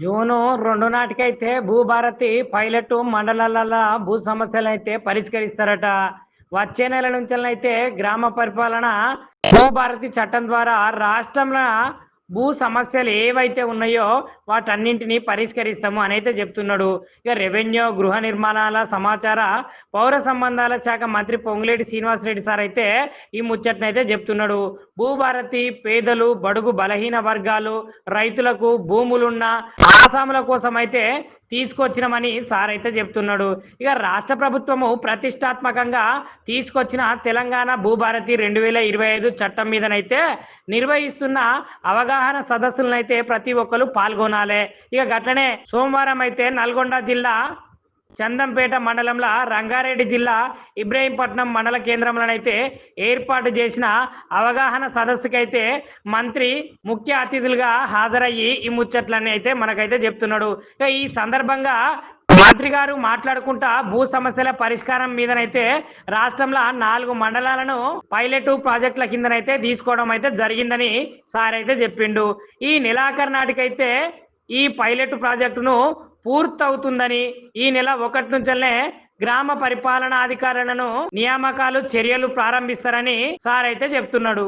June రెండు నాటికైతే Bhubharati pilot మండలాల భూ సమస్యలు అయితే పరిష్కరిస్తారట. వచ్చే నెల నుంచి అయితే గ్రామ పరిపాలన భూభారతి చట్టం ద్వారా రాష్ట్రంలో భూ సమస్యలు ఏవైతే ఉన్నాయో వాటన్నింటినీ పరిష్కరిస్తాము అని అయితే చెప్తున్నాడు. ఇక రెవెన్యూ గృహ నిర్మాణాల సమాచార పౌర సంబంధాల శాఖ మంత్రి పొంగులేటి శ్రీనివాసరెడ్డి సార్ అయితే ఈ ముచ్చట్నైతే చెప్తున్నాడు. భూభారతి పేదలు బడుగు బలహీన వర్గాలు రైతులకు భూములున్న ఆసాముల కోసం అయితే తీసుకొచ్చినామని సార్ అయితే చెప్తున్నాడు. ఇక రాష్ట్ర ప్రభుత్వము ప్రతిష్టాత్మకంగా తీసుకొచ్చిన తెలంగాణ భూభారతి రెండు వేల ఇరవై ఐదు చట్టం మీదనైతే నిర్వహిస్తున్న అవగాహన సదస్సులనైతే ప్రతి ఒక్కరు పాల్గొనాలి. ఇక గట్లనే సోమవారం అయితే నల్గొండ జిల్లా చందంపేట మండలంలో రంగారెడ్డి జిల్లా ఇబ్రహీంపట్నం మండల కేంద్రంలోనైతే ఏర్పాటు చేసిన అవగాహన సదస్సుకైతే మంత్రి ముఖ్య అతిథులుగా హాజరయ్యి ఈ ముచ్చట్లన్నీ అయితే మనకైతే చెప్తున్నాడు. ఈ సందర్భంగా మంత్రి గారు మాట్లాడుకుంటా భూ సమస్యల పరిష్కారం మీదనైతే రాష్ట్రంలో నాలుగు మండలాలను పైలట్ ప్రాజెక్టుల కిందనైతే తీసుకోవడం అయితే జరిగిందని సార్ అయితే చెప్పిండు. ఈ నెలాఖరు నాటికైతే ఈ పైలట్ ప్రాజెక్టును పూర్తవుతుందని ఈ నెల ఒకటి నుంచే గ్రామ పరిపాలనా అధికారులను నియామకాలు చర్యలు ప్రారంభిస్తారని సార్ అయితే చెప్తున్నాడు.